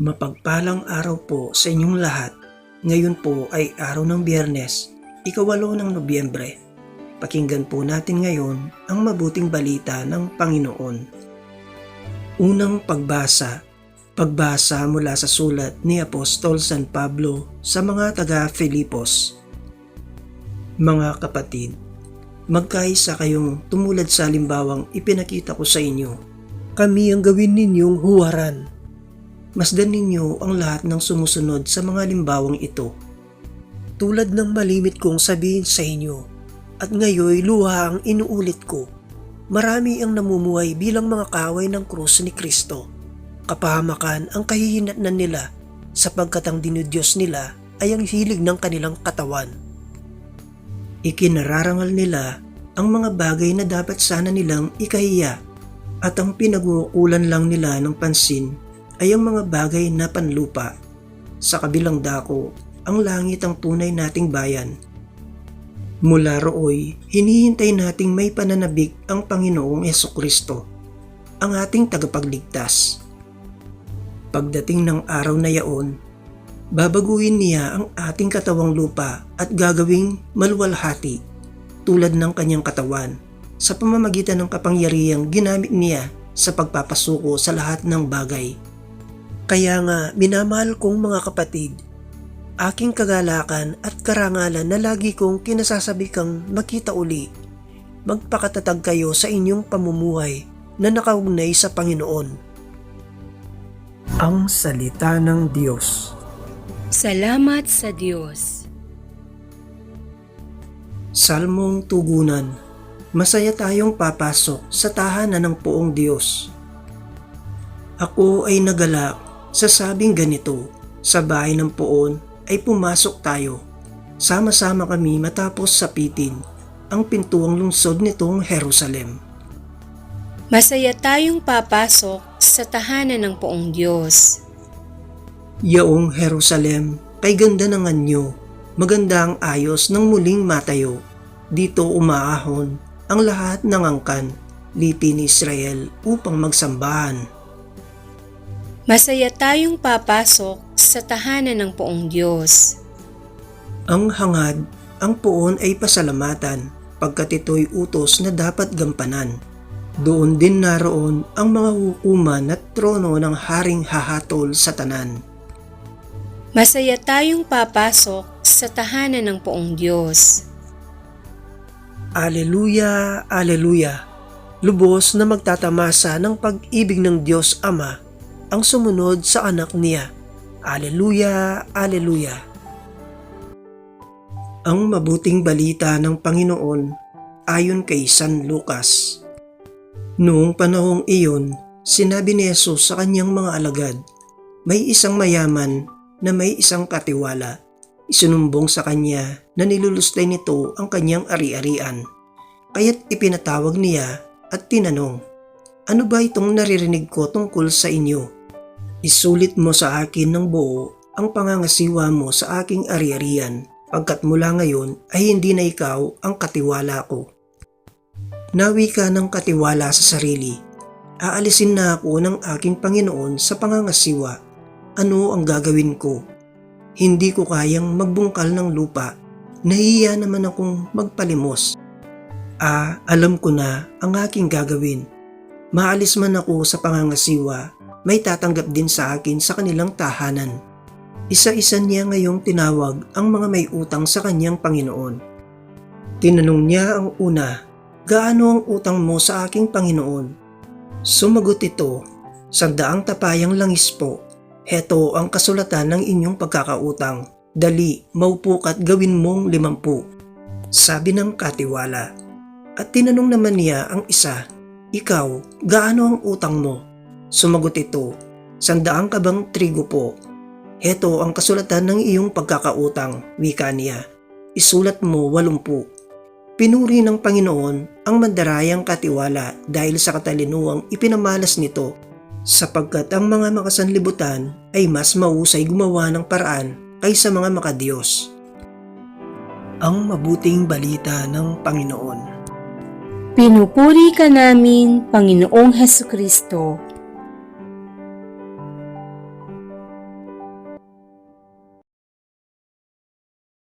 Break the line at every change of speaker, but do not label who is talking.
Mapagpalang araw po sa inyong lahat. Ngayon po ay araw ng biyernes, ikawalo ng Nobyembre. Pakinggan po natin ngayon ang mabuting balita ng Panginoon. Unang pagbasa. Pagbasa mula sa sulat ni Apostol San Pablo sa mga taga-Filipos. Mga kapatid, magkaisa kayong tumulad sa limbawang ipinakita ko sa inyo. Kami ang gawin ninyong huwaran masdan ninyo ang lahat ng sumusunod sa mga limbawang ito. Tulad ng malimit kong sabihin sa inyo, at ngayoy luha ang inuulit ko, marami ang namumuhay bilang mga kaway ng krus ni Kristo. Kapahamakan ang kahihinatnan nila sapagkat ang dinudyos nila ay ang hilig ng kanilang katawan. Ikinararangal nila ang mga bagay na dapat sana nilang ikahiya at ang pinag-uukulan lang nila ng pansin ay ang mga bagay na panlupa. Sa kabilang dako, ang langit ang tunay nating bayan. Mula rooy, hinihintay nating may pananabik ang Panginoong Yeso Kristo, ang ating tagapagligtas. Pagdating ng araw na yaon, babaguhin niya ang ating katawang lupa at gagawing maluwalhati tulad ng kanyang katawan sa pamamagitan ng kapangyarihang ginamit niya sa pagpapasuko sa lahat ng bagay. Kaya nga minamahal kong mga kapatid, aking kagalakan at karangalan na lagi kong kinasasabi kang makita uli. Magpakatatag kayo sa inyong pamumuhay na nakaugnay sa Panginoon. Ang Salita ng Diyos
Salamat sa Diyos.
Salmong Tugunan Masaya tayong papasok sa tahanan ng poong Diyos. Ako ay nagalak sa sabing ganito, sa bahay ng poon ay pumasok tayo. Sama-sama kami matapos sapitin ang pintuang lungsod nitong Jerusalem.
Masaya tayong papasok sa tahanan ng poong Diyos.
Yaong Jerusalem, kay ganda ng anyo, maganda ang ayos ng muling matayo. Dito umaahon ang lahat ng angkan, lipi ni Israel upang magsambahan.
Masaya tayong papasok sa tahanan ng poong Diyos.
Ang hangad, ang poon ay pasalamatan pagkat ito'y utos na dapat gampanan. Doon din naroon ang mga hukuman at trono ng haring hahatol sa tanan.
Masaya tayong papasok sa tahanan ng poong Diyos.
Aleluya, aleluya. Lubos na magtatamasa ng pag-ibig ng Diyos Ama ang sumunod sa anak niya. Aleluya, aleluya. Ang mabuting balita ng Panginoon ayon kay San Lucas. Noong panahong iyon, sinabi ni Jesus sa kanyang mga alagad, may isang mayaman na may isang katiwala. Isinumbong sa kanya na nilulustay nito ang kanyang ari-arian. Kaya't ipinatawag niya at tinanong, Ano ba itong naririnig ko tungkol sa inyo? Isulit mo sa akin ng buo ang pangangasiwa mo sa aking ari-arian pagkat mula ngayon ay hindi na ikaw ang katiwala ko. Nawi ka ng katiwala sa sarili. Aalisin na ako ng aking Panginoon sa pangangasiwa. Ano ang gagawin ko? Hindi ko kayang magbungkal ng lupa. Nahiya naman akong magpalimos. Ah, alam ko na ang aking gagawin. Maalis man ako sa pangangasiwa may tatanggap din sa akin sa kanilang tahanan. Isa-isa niya ngayong tinawag ang mga may utang sa kanyang Panginoon. Tinanong niya ang una, gaano ang utang mo sa aking Panginoon? Sumagot ito, sandaang tapayang langis po. Heto ang kasulatan ng inyong pagkakautang. Dali, maupo at gawin mong limampu. Sabi ng katiwala. At tinanong naman niya ang isa, Ikaw, gaano ang utang mo? Sumagot ito, sandaang kabang trigo po. Heto ang kasulatan ng iyong pagkakautang, wika niya. Isulat mo walumpu. Pinuri ng Panginoon ang mandarayang katiwala dahil sa katalinuang ipinamalas nito sapagkat ang mga makasanlibutan ay mas mausay gumawa ng paraan kaysa mga makadiyos. Ang mabuting balita ng Panginoon.
Pinupuri ka namin, Panginoong Heso Kristo.